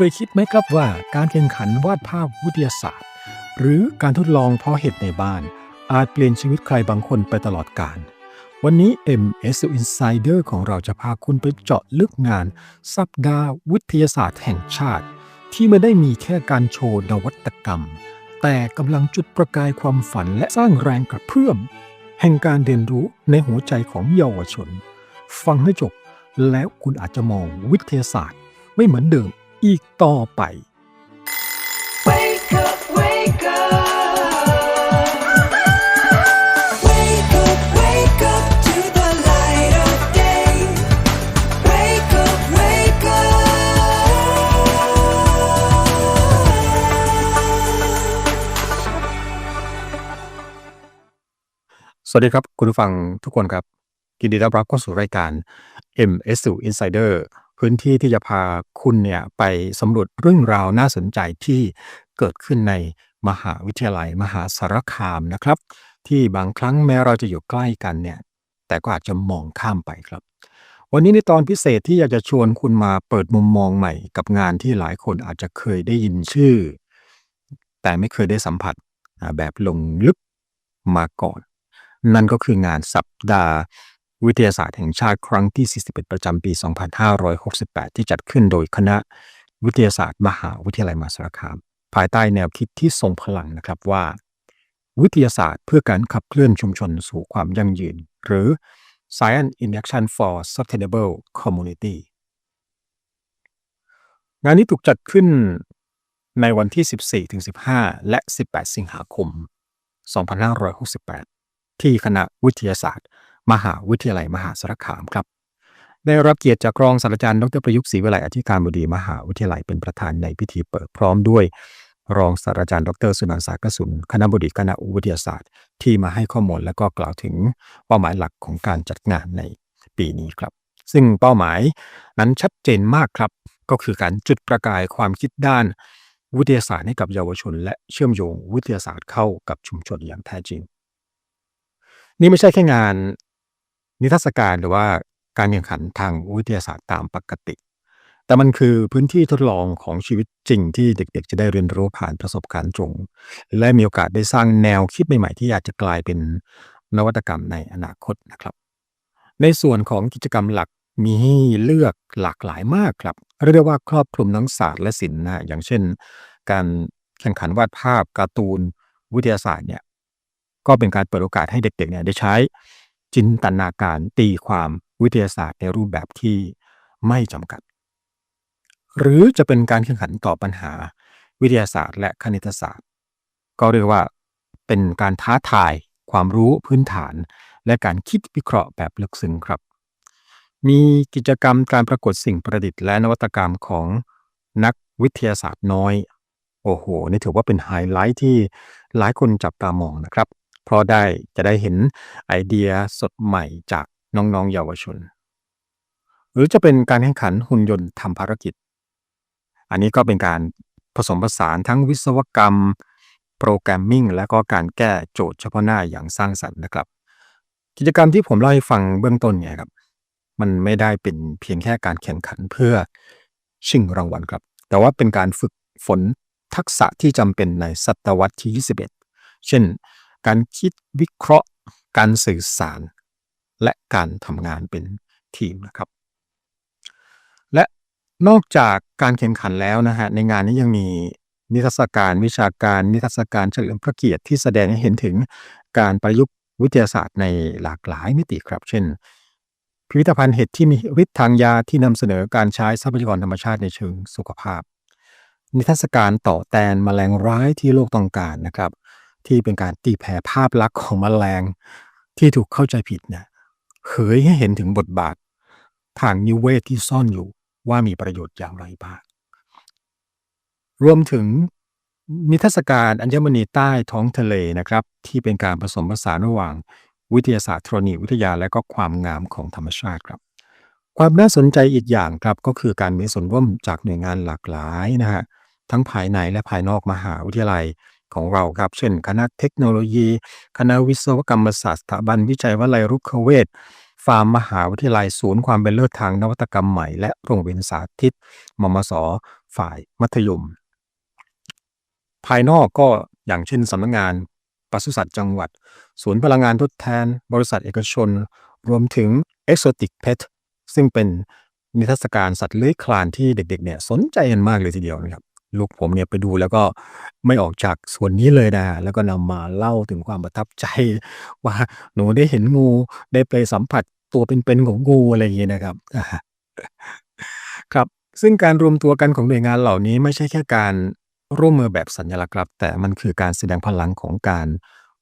คยคิดไหมครับว่าการแข่งขันวาดภาพวิทยาศาสตร์ หรือการทดลองเพาะเห็ดในบ้าน อาจเปลี่ยนชีวิตใครบางคนไปตลอดกาลวันนี้ MS Insider ของเราจะพาคุณไปเจาะลึกงาน สัปดาห์วิทยาศาสตร์แห่งชาติ ที่ไม่ได้มีแค่การโชว์นวัตกรรม แต่กำลังจุดประกายความฝันและสร้างแรงกระเพื่อม แห่งการเรียนรู้ในหัวใจของเยาวชน ฟังให้จบแล้วคุณอาจจะมองวิทยาศาสตร์ไม่เหมือนเดิม อีกต่อไป Wake up, wake up. Wake up, wake up to the light of day. Wake up, wake up. สวัสดีครับ คุณผู้ฟังทุกคนครับยินดีต้อนรับเข้าสู่รายการ MSU Insider พื้นที่ที่จะพาคุณเนี่ยไปสำรวจเรื่องราวน่าสนใจที่เกิดขึ้นในมหาวิทยาลัยมหาสารคามนะครับ ที่บางครั้งแม้เราจะอยู่ใกล้กันเนี่ย แต่ก็อาจจะมองข้ามไปครับ วันนี้ในตอนพิเศษที่อยากจะชวนคุณมาเปิดมุมมองใหม่กับงานที่หลายคนอาจจะเคยได้ยินชื่อ แต่ไม่เคยได้สัมผัสแบบลงลึกมาก่อน นั่นก็คืองานสัปดาห์ วิทยาศาสตร์แห่งชาติครั้งที่ 41 ประจำปี 2568 ที่จัดขึ้นโดยคณะวิทยาศาสตร์มหาวิทยาลัยมหาสารคาม ภายใต้แนวคิดที่ทรงพลังนะครับว่า วิทยาศาสตร์เพื่อการขับเคลื่อนชุมชนสู่ความยั่งยืน หรือ Science in Action for Sustainable Community งานนี้ถูกจัดขึ้นในวันที่ 14-15 และ 18 สิงหาคม 2568 ที่คณะวิทยาศาสตร์ มหาวิทยาลัยมหาสารคามครับ ได้รับเกียรติจากรองศาสตราจารย์ดรประยุกต์ศรีวิไลอธิการบดีมหาวิทยาลัยเป็นประธานในพิธีเปิดพร้อมด้วย รองศาสตราจารย์ดรสุนันท์สากสุน คณะบดีคณะวิทยาศาสตร์ ที่มาให้ข้อมูลและก็กล่าวถึงเป้าหมายหลักของการจัดงานในปีนี้ครับ ซึ่งเป้าหมายนั้นชัดเจนมากครับ ก็คือการจุดประกายความคิดด้านวิทยาศาสตร์ให้กับเยาวชน และเชื่อมโยงวิทยาศาสตร์เข้ากับชุมชนอย่างแท้จริง นี่ไม่ใช่แค่งาน นิทรรศการหรือว่าการแข่งขันทางวิทยาศาสตร์ตามปกติ แต่มันคือพื้นที่ทดลองของชีวิตจริงที่เด็กๆ จะได้เรียนรู้ผ่านประสบการณ์ตรง และมีโอกาสได้สร้างแนวคิดใหม่ๆ ที่อาจจะกลายเป็นนวัตกรรมในอนาคตนะครับ ในส่วนของกิจกรรมหลักมีให้เลือกหลากหลายมากครับ เรียกได้ว่าครอบคลุมทั้งศาสตร์และศิลป์นะอย่างเช่น การแข่งขันวาดภาพการ์ตูนวิทยาศาสตร์เนี่ยก็เป็นการเปิดโอกาสให้เด็กๆเนี่ยได้ใช้ จินตนาการตีความวิทยาศาสตร์ในรูปแบบที่ไม่จำกัด หรือจะเป็นการแข่งขันต่อปัญหาวิทยาศาสตร์ และคณิตศาสตร์ ก็เรียกว่าเป็นการท้าทายความรู้พื้นฐาน และการคิดวิเคราะห์แบบลึกซึ้งครับ มีกิจกรรมการประกวดสิ่งประดิษฐ์และนวัตกรรมของนักวิทยาศาสตร์น้อย โอ้โห นี่ถือว่าเป็นไฮไลท์ที่หลายคนจับตามองนะครับ เพราะได้จะได้เห็นไอเดียสดใหม่จากน้องๆเยาวชน หรือจะเป็นการแข่งขันหุ่นยนต์ทำภารกิจ อันนี้ก็เป็นการผสมผสานทั้งวิศวกรรม โปรแกรมมิ่ง และก็การแก้โจทย์เฉพาะหน้าอย่างสร้างสรรค์นะครับ กิจกรรมที่ผมเล่าให้ฟังเบื้องต้นเนี่ยครับมันไม่ได้เป็นเพียงแค่การแข่งขันเพื่อชิงรางวัลครับ แต่ว่าเป็นการฝึกฝนทักษะที่จำเป็นในศตวรรษที่ 21 เช่น การคิดวิเคราะห์ การสื่อสาร และการทำงานเป็นทีมนะครับ และนอกจากการแข่งขันแล้วนะฮะในงานนี้ยังมีนิทรรศการวิชาการนิทรรศการเฉลิมพระเกียรติที่แสดงให้เห็นถึงการประยุกต์วิทยาศาสตร์ในหลากหลายมิติครับ เช่น พิพิธภัณฑ์เห็ดที่มีฤทธิ์ทางยาที่นำเสนอการใช้ทรัพยากรธรรมชาติในเชิงสุขภาพ นิทรรศการต่อแตนแมลงร้ายที่โลกต้องการนะครับ ที่เป็นการตีแผ่ภาพลักษณ์ของแมลงที่ถูกเข้าใจผิดเนี่ยเผยให้เห็นถึงบทบาท ทางนิเวศที่ซ่อนอยู่ว่ามีประโยชน์อย่างไรบ้าง รวมถึงนิทรรศการอัญมณีใต้ท้องทะเลนะครับ ที่เป็นการผสมผสานระหว่างวิทยาศาสตร์ธรณีวิทยาและก็ความงามของธรรมชาติครับ ความน่าสนใจอีกอย่างครับก็คือการมีส่วนร่วมจากหน่วยงานหลากหลายนะฮะทั้งภายในและภายนอกมหาวิทยาลัย ของเราครับ เช่น คณะเทคโนโลยี คณะวิศวกรรมศาสตร์สถาบันวิจัยวลัยรุกขเวชฟาร์มมหาวิทยาลัยศูนย์ความเป็นเลิศทางนวัตกรรมใหม่ และโรงเรียนสาธิต มมส ฝ่ายมัธยม ภายนอกก็อย่างเช่นสำนักงานปศุสัตว์จังหวัด ศูนย์พลังงานทดแทน บริษัทเอกชน รวมถึง Exotic Pet ซึ่งเป็นนิทรรศการสัตว์เลื้อยคลานที่เด็กๆเนี่ยสนใจกันมากเลยทีเดียวนะครับ ลูกผมเนี่ยไปดูแล้วก็ไม่ออกจากส่วนนี้เลยนะ แล้วก็นำมาเล่าถึงความประทับใจ ว่าหนูได้เห็นงูได้ไปสัมผัสตัวเป็นๆของงูอะไรอย่างเงี้ยนะครับครับซึ่งการรวมตัวกันของหน่วยงานเหล่านี้ไม่ใช่แค่การร่วมมือแบบสัญลักษณ์ครับ แต่มันคือการแสดงพลังของการ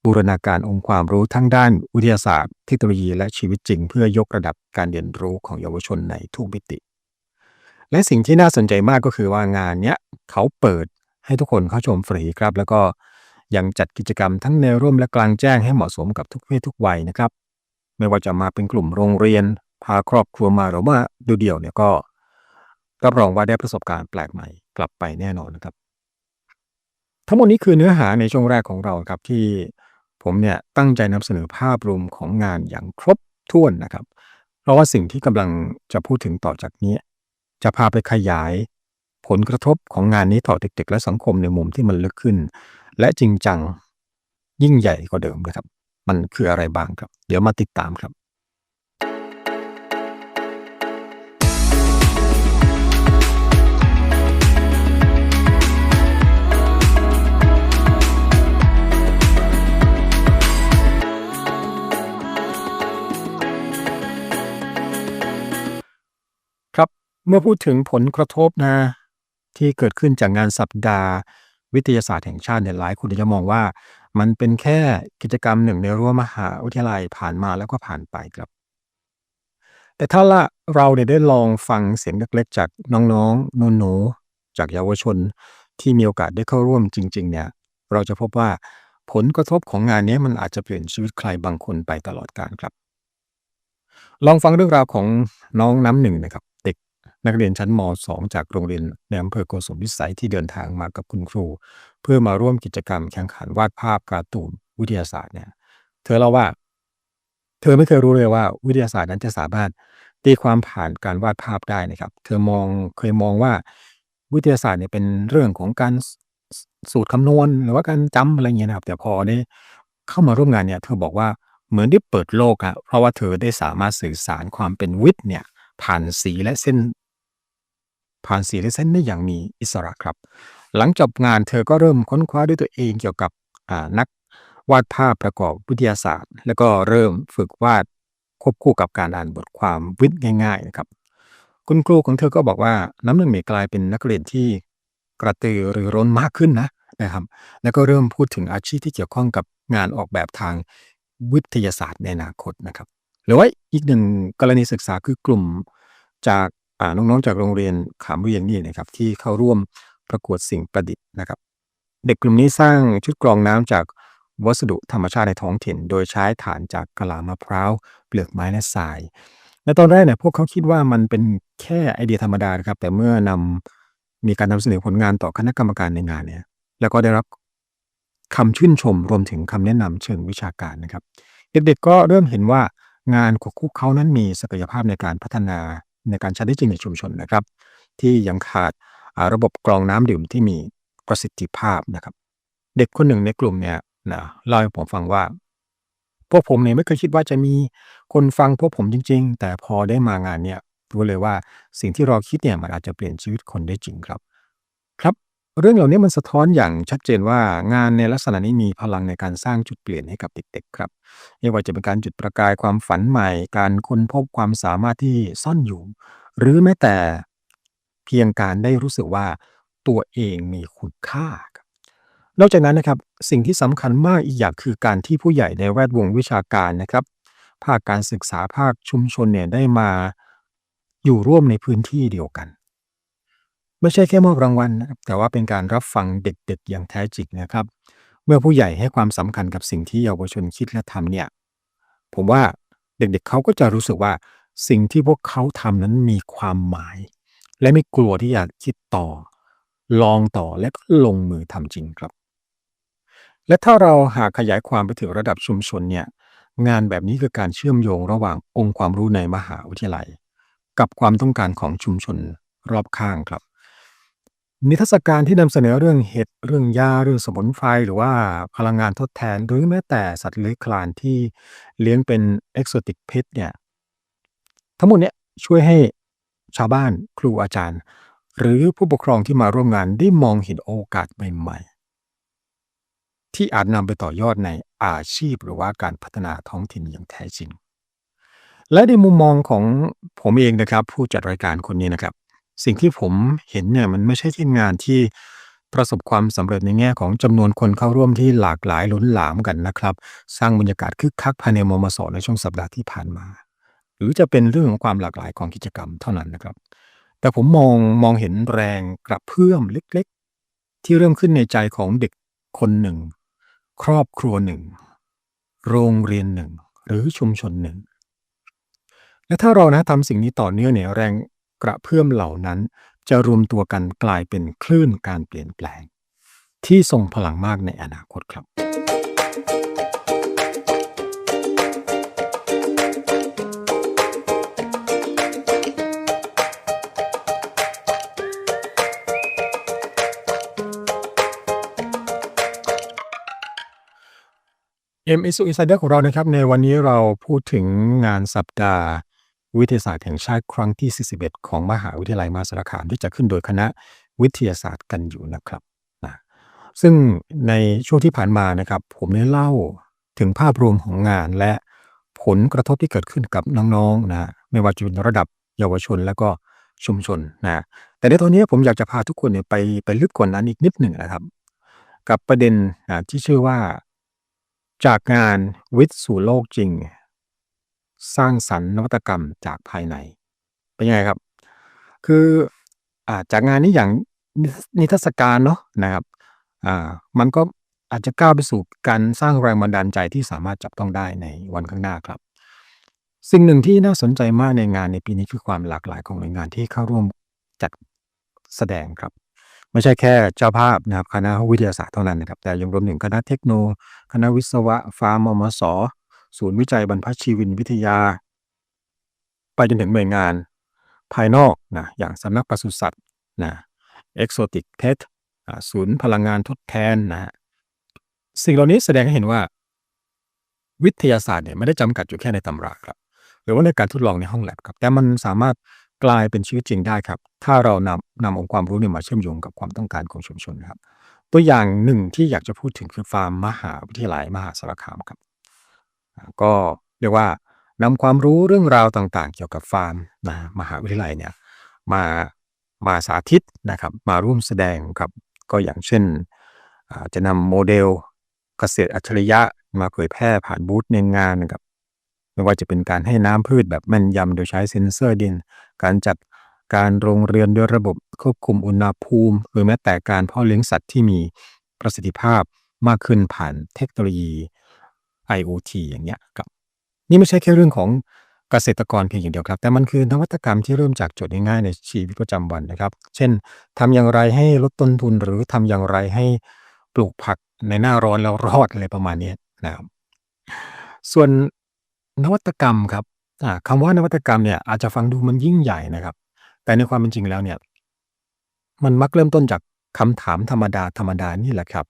บูรณาการองค์ความรู้ทั้งด้านวิทยาศาสตร์ เทคโนโลยีและชีวิตจริง เพื่อยกระดับการเรียนรู้ของเยาวชนในทุกมิติ และสิ่งที่น่าสนใจมากก็คือว่างานเนี้ยเขาเปิดให้ทุกคนเข้าชมฟรีครับ แล้วก็ยังจัดกิจกรรมทั้งในร่มและกลางแจ้งให้เหมาะสมกับทุกเพศทุกวัยนะครับ ไม่ว่าจะมาเป็นกลุ่มโรงเรียน พาครอบครัวมาหรือว่าดูเดี่ยวเนี่ยก็รับรองว่าได้ประสบการณ์แปลกใหม่กลับไปแน่นอนนะครับ ทั้งหมดนี้คือเนื้อหาในช่วงแรกของเราครับที่ผมเนี่ยตั้งใจนำเสนอภาพรวมของงานอย่างครบถ้วนนะครับ เพราะว่าสิ่งที่กำลังจะพูดถึงต่อจากนี้ จะพาไปขยาย ผลกระทบของงานนี้ต่อเด็ก ๆ และสังคมในมุมที่มันลึกขึ้น และจริงจังยิ่งใหญ่กว่าเดิมนะครับ มันคืออะไรบ้างครับ เดี๋ยวมาติดตามครับ เมื่อพูดถึงผลกระทบนะ ที่เกิดขึ้นจากงานสัปดาห์ วิทยาศาสตร์แห่งชาติเนี่ยหลายคนจะมองว่า มันเป็นแค่กิจกรรมหนึ่งในรั้วมหาวิทยาลัยผ่านมาแล้วก็ผ่านไปครับ แต่ถ้าละเราเนี่ยได้ลองฟังเสียงเล็กๆจากน้องๆหนูๆจากเยาวชนที่มีโอกาสได้เข้าร่วมจริง ๆ เนี่ย เราจะพบว่าผลกระทบของงานนี้มันอาจจะเปลี่ยนชีวิตใครบางคนไปตลอดกาลครับ ลองฟังเรื่องราวของน้องน้ำหนึ่งนะครับ นักเรียนชั้นม 2 จากโรงเรียนในอำเภอโกสุมพิสัยที่เดินทางมากับคุณครู เพื่อมาร่วมกิจกรรมแข่งขันวาดภาพการ์ตูนวิทยาศาสตร์เนี่ยเธอเล่าว่า เธอไม่เคยรู้เลยว่าวิทยาศาสตร์นั้นจะสามารถตีความผ่านการวาดภาพได้นะครับ เธอมองเคยมองว่าวิทยาศาสตร์เนี่ยเป็นเรื่องของการสสสูตรคำนวณ หรือว่าการจำอะไรเงี้ยนะครับ แต่พอได้เข้ามาร่วมงานเนี่ยเธอบอกว่าเหมือนได้เปิดโลกอะเพราะว่าเธอได้สามารถสื่อสารความเป็นวิทย์เนี่ยผ่านสีและเส้น ผ่านสีและเส้นได้อย่างมีอิสระครับ หลังจบงานเธอก็เริ่มค้นคว้าด้วยตัวเองเกี่ยวกับนักวาดภาพประกอบวิทยาศาสตร์ แล้วก็เริ่มฝึกวาดควบคู่กับการอ่านบทความวิทย์ง่ายๆนะครับ คุณครูของเธอก็บอกว่าน้ำหนึ่งเนี่ยกลายเป็นนักเรียนที่กระตือรือร้นมากขึ้นนะนะครับ แล้วก็เริ่มพูดถึงอาชีพที่เกี่ยวข้องกับงานออกแบบทางวิทยาศาสตร์ในอนาคตนะครับ หรือว่าอีกหนึ่งกรณีศึกษาคือกลุ่มจาก น้องๆจากโรงเรียนขามเรียงนี่นะครับที่เข้าร่วมประกวดสิ่งประดิษฐ์นะครับ เด็กกลุ่มนี้สร้างชุดกรองน้ำจากวัสดุธรรมชาติในท้องถิ่น โดยใช้ฐานจากกะลามะพร้าวเปลือกไม้และทรายในตอนแรกเนี่ยพวกเขาคิดว่ามันเป็นแค่ไอเดียธรรมดานะครับ แต่เมื่อนำมีการนำเสนอผลงานต่อคณะกรรมการในงานเนี่ยแล้วก็ได้รับคำชื่นชมรวมถึงคำแนะนำเชิงวิชาการนะครับ เด็กๆก็เริ่มเห็นว่างานของพวกเขานั้นมีศักยภาพในการพัฒนา ในการใช้ได้จริงในชุมชนนะครับ ที่ยังขาดาระบบกรองน้ำดื่มที่มีประสิทธิภาพนะครับ เด็กคนหนึ่งในกลุ่มเนี่ยนะเล่าให้ผมฟังว่า พวกผมเนี่ยไม่เคยคิดว่าจะมีคนฟังพวกผมจริง ๆ แต่พอได้มางานเนี่ยรู้เลยว่าสิ่งที่เราคิดเนี่ยมันอาจจะเปลี่ยนชีวิตคนได้จริงครับ เรื่องเหล่านี้มันสะท้อนอย่างชัดเจนว่างานในลักษณะนี้มีพลังในการสร้างจุดเปลี่ยนให้กับเด็กๆครับ ไม่ว่าจะเป็นการจุดประกายความฝันใหม่ การค้นพบความสามารถที่ซ่อนอยู่ หรือแม้แต่เพียงการได้รู้สึกว่าตัวเองมีคุณค่าครับนอกจากนั้นนะครับสิ่งที่สำคัญมากอีกอย่างคือการที่ผู้ใหญ่ในแวดวงวิชาการนะครับ ภาคการศึกษาภาคชุมชนเนี่ยได้มาอยู่ร่วมในพื้นที่เดียวกัน ไม่ใช่แค่มอบรางวัลนะครับแต่ว่าเป็นการรับฟังเด็กๆอย่างแท้จริงนะครับ เมื่อผู้ใหญ่ให้ความสำคัญกับสิ่งที่เยาวชนคิดและทำเนี่ย ผมว่าเด็กๆเขาก็จะรู้สึกว่าสิ่งที่พวกเขาทำนั้นมีความหมาย และไม่กลัวที่จะคิดต่อ ลองต่อและก็ลงมือทำจริงครับ และถ้าเราหากขยายความไปถึงระดับชุมชนเนี่ยงานแบบนี้คือการเชื่อมโยงระหว่างองค์ความรู้ในมหาวิทยาลัย กับความต้องการของชุมชนรอบข้างครับ นิทรรศการที่นำเสนอเรื่องเห็ด เรื่องยาเรื่องสมุนไพร หรือว่าพลังงานทดแทน หรือแม้แต่สัตว์เลื้อยคลานที่เลี้ยงเป็น Exotic Pet เนี่ย ทั้งหมดเนี้ยช่วยให้ชาวบ้านครูอาจารย์ หรือผู้ปกครองที่มาร่วมงานได้มองเห็นโอกาสใหม่ๆ ที่อาจนำไปต่อยอดในอาชีพหรือว่าการพัฒนาท้องถิ่นอย่างแท้จริง และในมุมมองของผมเองนะครับ ผู้จัดรายการคนนี้นะครับ สิ่งที่ผมเห็นเนี่ยมันไม่ใช่ทีมงานที่ประสบความสำเร็จในแง่ของจำนวนคนเข้าร่วมที่หลากหลายล้นหลามกันนะครับ สร้างบรรยากาศคึกคักภายในมมสในช่วงสัปดาห์ที่ผ่านมา หรือจะเป็นเรื่องของความหลากหลายของกิจกรรมเท่านั้นนะครับ แต่ผมมองมองเห็นแรงกระเพื่อมเล็กๆ ที่เริ่มขึ้นในใจของเด็กคนหนึ่ง ครอบครัวหนึ่ง โรงเรียนหนึ่ง หรือชุมชนหนึ่งและถ้าเรานะทำสิ่งนี้ต่อเนื่องเนี่ยแรง กระเพื่อมเหล่านั้น จะรวมตัวกันกลายเป็นคลื่นการเปลี่ยนแปลง ที่ทรงพลังมากในอนาคตครับ MSU Insider ของเรานะครับ ในวันนี้เราพูดถึงงานสัปดาห์ วิทยาศาสตร์แห่งชาติครั้งที่ 41 ของมหาวิทยาลัยมาสารคามที่จะขึ้นโดยคณะวิทยาศาสตร์กันอยู่นะครับนะซึ่งในช่วงที่ผ่านมานะครับ ผมได้เล่าถึงภาพรวมของงานและผลกระทบที่เกิดขึ้นกับน้องๆนะไม่ว่าจะเป็นระดับเยาวชนและก็ชุมชนนะแต่ในตอนนี้ผมอยากจะพาทุกคนเนี่ยไปไปลึกกว่านั้นอีกนิดหนึ่งนะครับ กับประเด็นนะที่ชื่อว่า จากงานวิทย์สู่โลกจริง สร้างสรรค์นวัตกรรมจากภายใน เป็นยังไงครับ คืออ่าจากงานนี้อย่างนิทรรศการเนาะนะครับอ่ามันก็อาจจะก้าวไปสู่การสร้างแรงบันดาลใจที่สามารถจับต้องได้ในวันข้างหน้าครับ สิ่งหนึ่งที่น่าสนใจมากในงานในปีนี้คือความหลากหลายของหน่วยงานที่เข้าร่วมจัดแสดงครับ ไม่ใช่แค่เจ้าภาพนะครับคณะวิทยาศาสตร์เท่านั้นนะครับ แต่ยังรวมถึงคณะเทคโน คณะวิศวะฟาร์มมส ศูนย์วิจัยบรรพชีวินวิทยา ไปจนถึงหน่วยงานภายนอกนะอย่างสำนักปศุสัตว์นะ Exotic Pet อ่าศูนย์พลังงานทดแทนนะสิ่งเหล่านี้แสดงให้เห็นว่า วิทยาศาสตร์เนี่ยไม่ได้จำกัดอยู่แค่ในตำราครับหรือว่าในการทดลองในห้องแลบครับ แต่มันสามารถกลายเป็นชีวิตจริงได้ครับ ถ้าเรานำนำองค์ความรู้เนี่ยมาเชื่อมโยงกับความต้องการของชุมชนครับ ตัวอย่างหนึ่งที่อยากจะพูดถึงคือฟาร์มมหาวิทยาลัยมหาสารคามครับ ก็เรียกว่านำความรู้เรื่องราวต่างๆ เกี่ยวกับฟาร์มนะมหาวิทยาลัยเนี่ยมามาสาธิตนะครับมาร่วมแสดงครับก็อย่างเช่นจะนำโมเดลเกษตรอัจฉริยะมาเผยแพร่ผ่านบูธในงานนะครับไม่ว่าจะเป็นการให้น้ำพืชแบบแม่นยำโดยใช้เซ็นเซอร์ดิน การจัดการโรงเรือนด้วยระบบควบคุมอุณหภูมิ หรือแม้แต่การเพาะเลี้ยงสัตว์ที่มีประสิทธิภาพมากขึ้นผ่านเทคโนโลยี IoT อย่างเงี้ยครับนี่ไม่ใช่แค่เรื่องของเกษตรกรเพียงอย่างเดียวครับ แต่มันคือนวัตกรรมที่เริ่มจากโจทย์ง่ายๆในชีวิตประจำวันนะครับ เช่นทำอย่างไรให้ลดต้นทุนหรือทำอย่างไรให้ปลูกผักในหน้าร้อนแล้วรอดอะไรประมาณนี้นะครับ ส่วนนวัตกรรมครับอ่าคำว่านวัตกรรมเนี่ยอาจจะฟังดูมันยิ่งใหญ่นะครับ แต่ในความเป็นจริงแล้วเนี่ยมันมักเริ่มต้นจากคำถามธรรมดาธรรมดานี่แหละครับ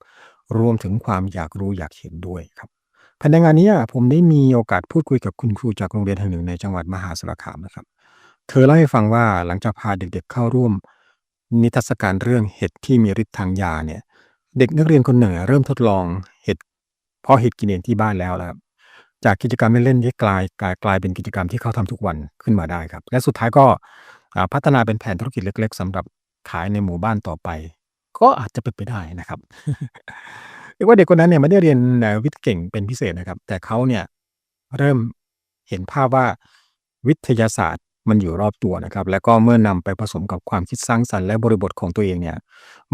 รวมถึงความอยากรู้อยากเห็นด้วยครับ ภายในงานนี้ผมได้มีโอกาสพูดคุยกับคุณครูจากโรงเรียนแห่งหนึ่งในจังหวัดมหาสารคามนะครับ เธอเล่าให้ฟังว่าหลังจากพาเด็กๆเข้าร่วม นิทรรศการเรื่องเห็ดที่มีฤทธิ์ทางยาเนี่ย เด็กนักเรียนคนหนึ่งเริ่มทดลองเห็ดเพาะเห็ดกินเองที่บ้านแล้วนะครับ จากกิจกรรมเล่นๆที่กลายกลายกลายเป็นกิจกรรมที่เขาทำทุกวันขึ้นมาได้ครับ และสุดท้ายก็พัฒนาเป็นแผนธุรกิจเล็ก ๆสำหรับขายในหมู่บ้านต่อไป ก็อาจจะเป็นไปได้นะครับ เรียกว่าเด็กคนนั้นเนี่ยไม่ได้เรียนวิทย์เก่งเป็นพิเศษนะครับ แต่เขาเนี่ยเริ่มเห็นภาพว่าวิทยาศาสตร์มันอยู่รอบตัวนะครับ แล้วก็เมื่อนำไปผสมกับความคิดสร้างสรรค์และบริบทของตัวเองเนี่ย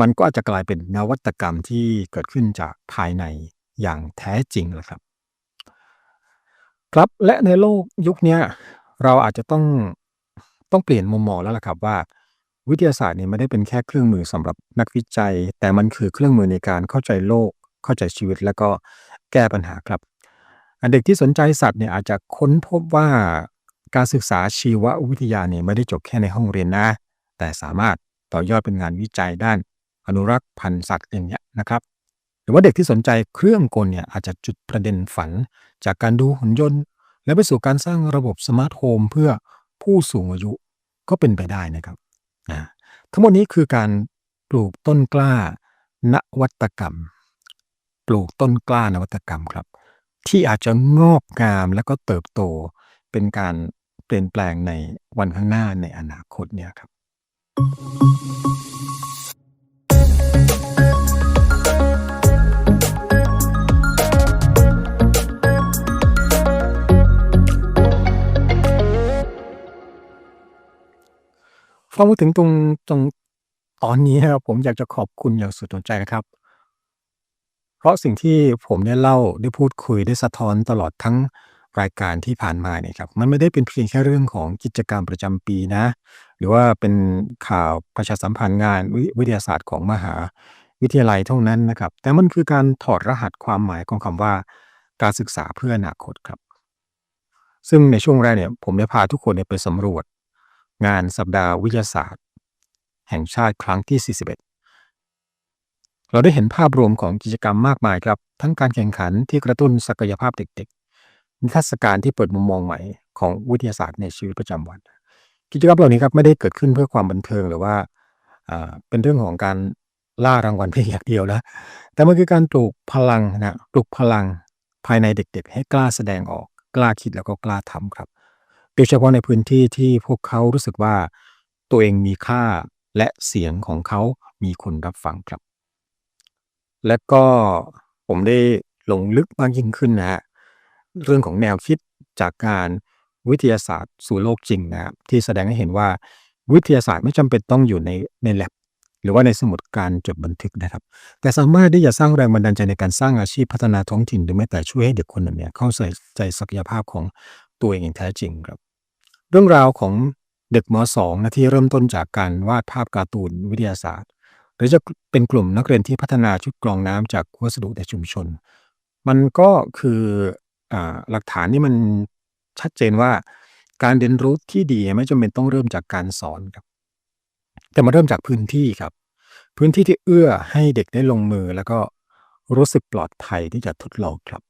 มันก็อาจจะกลายเป็นนวัตกรรมที่เกิดขึ้นจากภายในอย่างแท้จริงแหละครับ ครับและในโลกยุคนี้เราอาจจะต้องต้องเปลี่ยนมุมมองแล้วล่ะครับว่า วิทยาศาสตร์เนี่ยไม่ได้เป็นแค่เครื่องมือสำหรับนักวิจัย แต่มันคือเครื่องมือในการเข้าใจโลก เข้าใจชีวิตแล้วก็แก้ปัญหาครับเด็กที่สนใจสัตว์เนี่ยอาจจะค้นพบว่าการศึกษาชีววิทยาเนี่ยไม่ได้จบแค่ในห้องเรียนนะ แต่สามารถต่อยอดเป็นงานวิจัยด้านอนุรักษ์พันธุ์สัตว์อย่างเงี้ยนะครับ หรือว่าเด็กที่สนใจเครื่องกลเนี่ยอาจจะจุดประเด็นฝัน จากการดูหุ่นยนต์ และไปสู่การสร้างระบบสมาร์ทโฮมเพื่อผู้สูงอายุก็เป็นไปได้นะครับทั้งหมดนี้คือการปลูกต้นกล้านวัตกรรม ปลูกต้นกล้านวัตกรรมครับ ที่อาจจะงอกงามและก็เติบโตเป็นการเปลี่ยนแปลงในวันข้างหน้าในอนาคตเนี่ยครับฟังมาถึงตรงตรงตอนนี้ครับผมอยากจะขอบคุณอย่างสุดหัวใจนะครับ เพราะสิ่งที่ผมได้เล่าได้พูดคุยได้สะท้อนตลอดทั้งรายการที่ผ่านมาเนี่ยครับมันไม่ได้เป็นเพียงแค่เรื่องของกิจกรรมประจำปีนะ หรือว่าเป็นข่าวประชาสัมพันธ์งานวิวิทยาศาสตร์ของมหาวิทยาลัยเท่านั้นนะครับ แต่มันคือการถอดรหัสความหมายของคำว่า การศึกษาเพื่ออนาคตครับ ซึ่งในช่วงแรกเนี่ยผมได้พาทุกคนนไปสำรวจ งานสัปดาห์วิทยาศาสตร์ แห่งชาติครั้งที่ 41 เราได้เห็นภาพรวมของกิจกรรมมากมายครับ ทั้งการแข่งขันที่กระตุ้นศักยภาพเด็กๆ นิทรรศการที่เปิดมุมมองใหม่ของวิทยาศาสตร์ในชีวิตประจำวัน กิจกรรมเหล่านี้ครับไม่ได้เกิดขึ้นเพื่อความบันเทิงหรือว่าอ่าเป็นเรื่องของการล่ารางวัลเพียงอย่างเดียวนะแต่มันคือการปลูกพลังนะปลูกพลังภายในเด็ก ๆ ให้กล้าแสดงออก กล้าคิดแล้วก็กล้าทำครับโดยเฉพาะในพื้นที่ที่พวกเขารู้สึกว่าตัวเองมีค่าและเสียงของเขามีคนรับฟังครับ และก็ผมได้ลงลึกมากยิ่งขึ้นนะฮะเรื่องของแนวคิดจากการวิทยาศาสตร์สู่โลกจริงนะครับที่แสดงให้เห็นว่าวิทยาศาสตร์ไม่จำเป็นต้องอยู่ในในแลบหรือว่าในสมุดการจดบันทึกนะครับ แต่สามารถที่จะสร้างแรงบันดาลใจในการสร้างอาชีพพัฒนาท้องถิ่นหรือแม้แต่ช่วยให้เด็กคนหนึ่งเนี่ยเข้าใจใจศักยภาพของตัวเองอย่างแท้จริงครับ เรื่องราวของเด็กม .2 นะที่เริ่มต้นจากการวาดภาพการ์ตูนวิทยาศาสตร์ หรือจะเป็นกลุ่มนักเรียนที่พัฒนาชุดกรองน้ำจากวัสดุในชุมชน มันก็คืออหลักฐานที่มันชัดเจนว่าการเรียนรู้ที่ดีไม่จำเป็นต้องเริ่มจากการสอนครับ แต่มาเริ่มจากพื้นที่ครับ พื้นที่ที่เอื้อให้เด็กได้ลงมือแล้วก็รู้สึกปลอดภัยที่จะทดลองครับ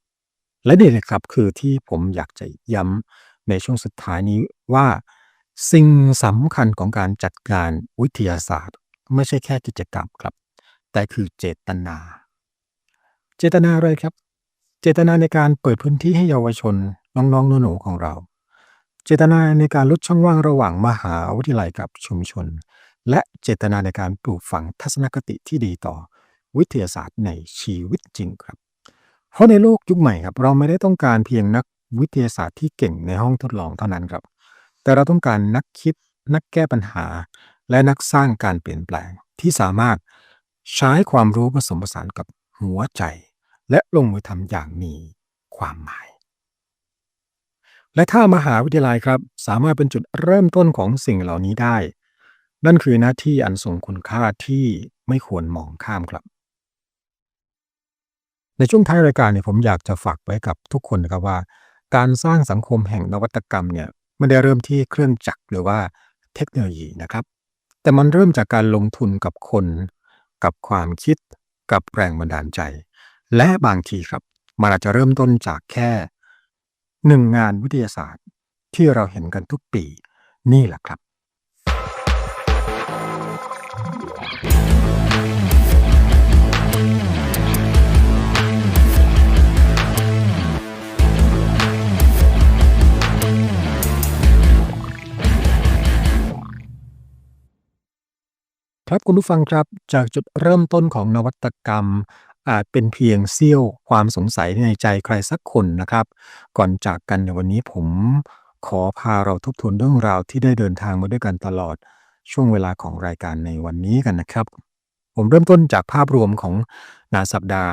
และนี่แหละครับคือที่ผมอยากจะย้ำในช่วงสุดท้ายนี้ว่า สิ่งสำคัญของการจัดการวิทยาศาสตร์ ไม่ใช่แค่กิจกรรมครับ แต่คือเจตนา เจตนาอะไรครับ เจตนาในการเปิดพื้นที่ให้เยาวชนน้องๆหนูๆของเรา เจตนาในการลดช่องว่างระหว่างมหาวิทยาลัยกับชุมชน และเจตนาในการปลูกฝังทัศนคติที่ดีต่อวิทยาศาสตร์ในชีวิตจริงครับ เพราะในโลกยุคใหม่ครับ เราไม่ได้ต้องการเพียงนักวิทยาศาสตร์ที่เก่งในห้องทดลองเท่านั้นครับ แต่เราต้องการนักคิดนักแก้ปัญหา และนักสร้างการเปลี่ยนแปลงที่สามารถใช้ความรู้ผสมผสานกับหัวใจ และลงมือทำอย่างมีความหมาย และถ้ามหาวิทยาลัยครับสามารถเป็นจุดเริ่มต้นของสิ่งเหล่านี้ได้ นั่นคือหน้าที่อันทรงคุณค่าที่ไม่ควรมองข้ามครับ ในช่วงท้ายรายการเนี่ยผมอยากจะฝากไว้กับทุกคนนะครับว่า การสร้างสังคมแห่งนวัตกรรมเนี่ยไม่ได้เริ่มที่เครื่องจักรหรือว่าเทคโนโลยีนะครับ แต่มันเริ่มจากการลงทุนกับคน กับความคิด กับแรงบันดาลใจ และบางทีครับ มันอาจจะเริ่มต้นจากแค่หนึ่งงานวิทยาศาสตร์ที่เราเห็นกันทุกปี นี่แหละครับ ครับคุณผู้ฟังครับจากจุดเริ่มต้นของนวัตกรรม อาจเป็นเพียงเสี้ยวความสงสัยในใจใครสักคนนะครับ ก่อนจากกันในวันนี้ผมขอพาเราทบทวนเรื่องราวที่ได้เดินทางมาด้วยกันตลอดช่วงเวลาของรายการในวันนี้กันนะครับ ผมเริ่มต้นจากภาพรวมของงานสัปดาห์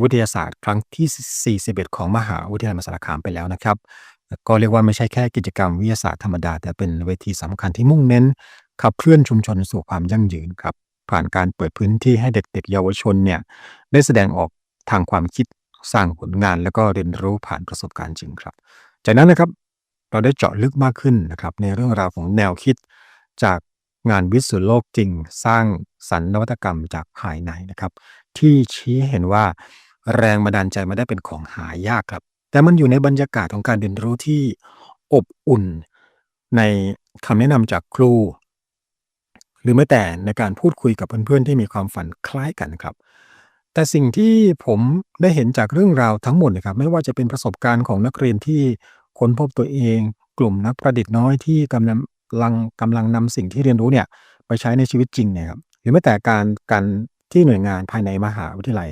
วิทยาศาสตร์ครั้งที่ 41 ของมหาวิทยาลัยมหาสารคามไปแล้วนะครับ ก็เรียกว่าไม่ใช่แค่กิจกรรมวิทยาศาสตร์ธรรมดา แต่เป็นเวทีสำคัญที่มุ่งเน้น ขับเคลื่อนชุมชนสู่ความยั่งยืนครับ ผ่านการเปิดพื้นที่ให้เด็กๆเยาวชนเนี่ยได้แสดงออกทางความคิดสร้างผลงานแล้วก็เรียนรู้ผ่านประสบการณ์จริงครับ จากนั้นนะครับเราได้เจาะลึกมากขึ้นนะครับในเรื่องราวของแนวคิดจากงานวิสุโลกจริง สร้างสรรค์นวัตกรรมจากภายในนะครับ ที่ชี้เห็นว่าแรงบันดาลใจไม่ได้เป็นของหายากครับ แต่มันอยู่ในบรรยากาศของการเรียนรู้ที่อบอุ่น ในคำแนะนำจากครู รือแม้แต่ในการพูดคุยกับเพื่อนๆที่มีความฝันคล้ายกันครับ แต่สิ่งที่ผมได้เห็นจากเรื่องราวทั้งหมดนะครับ ไม่ว่าจะเป็นประสบการณ์ของนักเรียนที่ค้นพบตัวเอง กลุ่มนักประดิษฐ์น้อยที่กำลังลังกำลังนำสิ่งที่เรียนรู้เนี่ยไปใช้ในชีวิตจริงเนี่ยครับหรือแม้แต่การการที่หน่วยงานภายในมหาวิทยาลัย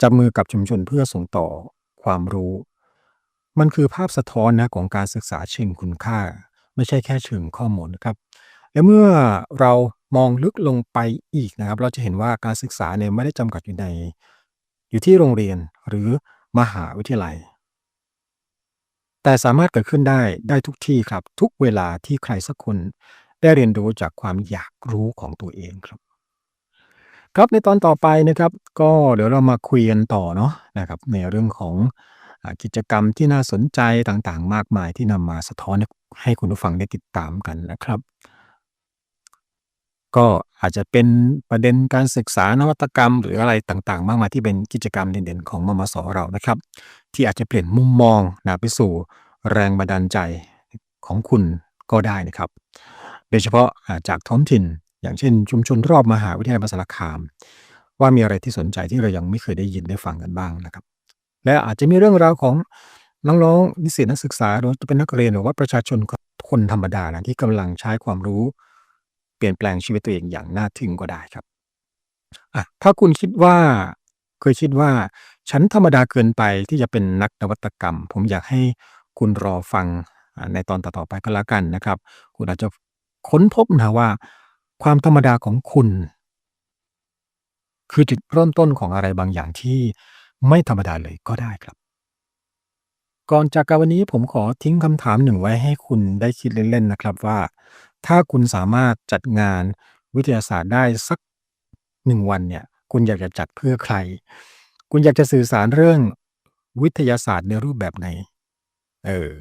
จับมือกับชุมชนเพื่อส่งต่อความรู้ มันคือภาพสะท้อนนะของการศึกษาเชิงคุณค่า ไม่ใช่แค่เชิงข้อมูลนะครับ และเมื่อเรา มองลึกลงไปอีกนะครับ เราจะเห็นว่าการศึกษาเนี่ยไม่ได้จำกัดอยู่ใน อยู่ที่โรงเรียนหรือมหาวิทยาลัย แต่สามารถเกิดขึ้นได้ได้ทุกที่ครับ ทุกเวลาที่ใครสักคนได้เรียนรู้จากความอยากรู้ของตัวเองครับ ครับในตอนต่อไปนะครับ ก็เดี๋ยวเรามาคุยกันต่อเนาะนะครับ ในเรื่องของกิจกรรมที่น่าสนใจต่างๆ มากมายที่นำมาสะท้อนให้คุณผู้ฟังได้ติดตามกันนะครับ ก็อาจจะเป็นประเด็นการศึกษานวัตกรรม หรืออะไรต่างๆ มากมายที่เป็นกิจกรรมเด่นๆของมมสเรานะครับ ที่อาจจะเปลี่ยนมุมมองนะไปสู่แรงบันดาลใจของคุณก็ได้นะครับ โดยเฉพาะจากท้องถิ่น อย่างเช่น ชุมชนรอบมหาวิทยาลัยมหาสารคาม ว่ามีอะไรที่สนใจที่เรายังไม่เคยได้ยินได้ฟังกันบ้างนะครับ และอาจจะมีเรื่องราวของน้องๆนิสิตนักศึกษาหรือจะเป็นนักเรียนหรือว่าประชาชนคนธรรมดานะที่กำลังใช้ความรู้ เปลี่ยนแปลงชีวิตตัวเองอย่างน่าทึ่งก็ได้ครับอะถ้าคุณคิดว่า เคยคิดว่า ฉันธรรมดาเกินไปที่จะเป็นนักนวัตกรรม ผมอยากให้คุณรอฟังในตอนต่อๆไปก็แล้วกันนะครับ คุณอาจจะค้นพบนะว่า ความธรรมดาของคุณ คือจุดเริ่มต้นของอะไรบางอย่างที่ไม่ธรรมดาเลยก็ได้ครับ ก่อนจากกันวันนี้ผมขอทิ้งคำถามหนึ่งไว้ให้คุณได้คิดเล่นๆนะครับว่าถ้าคุณสามารถจัดงานวิทยาศาสตร์ได้สักหนึ่งวันเนี่ย คุณอยากจะจัดเพื่อใคร คุณอยากจะสื่อสารเรื่องวิทยาศาสตร์ในรูปแบบไหน เออ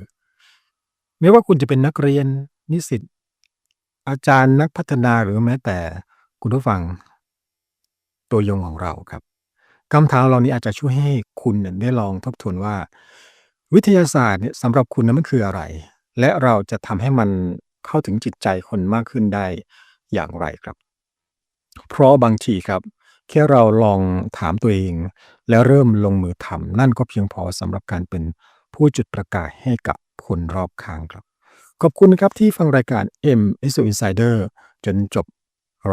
ไม่ว่าคุณจะเป็นนักเรียนนิสิตอาจารย์นักพัฒนาหรือแม้แต่คุณผู้ฟัง ตัวยงของเราครับคำถามเหล่านี้อาจจะช่วยให้คุณได้ลองทบทวนว่า วิทยาศาสตร์เนี่ยสำหรับคุณนั้นมันคืออะไร และเราจะทำให้มัน เข้าถึงจิตใจคนมากขึ้นได้อย่างไรครับ เพราะบางทีครับ แค่เราลองถามตัวเอง แล้วเริ่มลงมือทำนั่นก็เพียงพอสำหรับการเป็นผู้จุดประกายให้กับคนรอบข้างครับ ขอบคุณครับที่ฟังรายการ M s o Insider จนจบ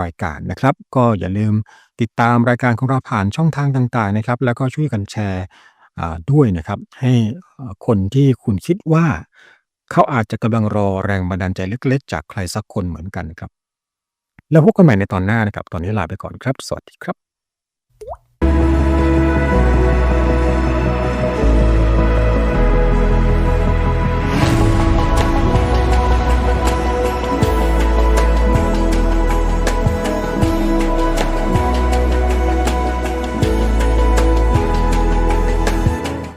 รายการนะครับ ก็อย่าลืมติดตามรายการของเราผ่านช่องทางต่างๆนะครับ แล้วก็ช่วยกันแชร์ด้วยนะครับ ให้คนที่คุณคิดว่า เขาอาจจะกำลังรอแรงบันดาลใจเล็กๆ จากใครสักคนเหมือนกันครับ แล้วพบกันใหม่ในตอนหน้านะครับ ตอนนี้ลาไปก่อนครับ สวัสดีครับ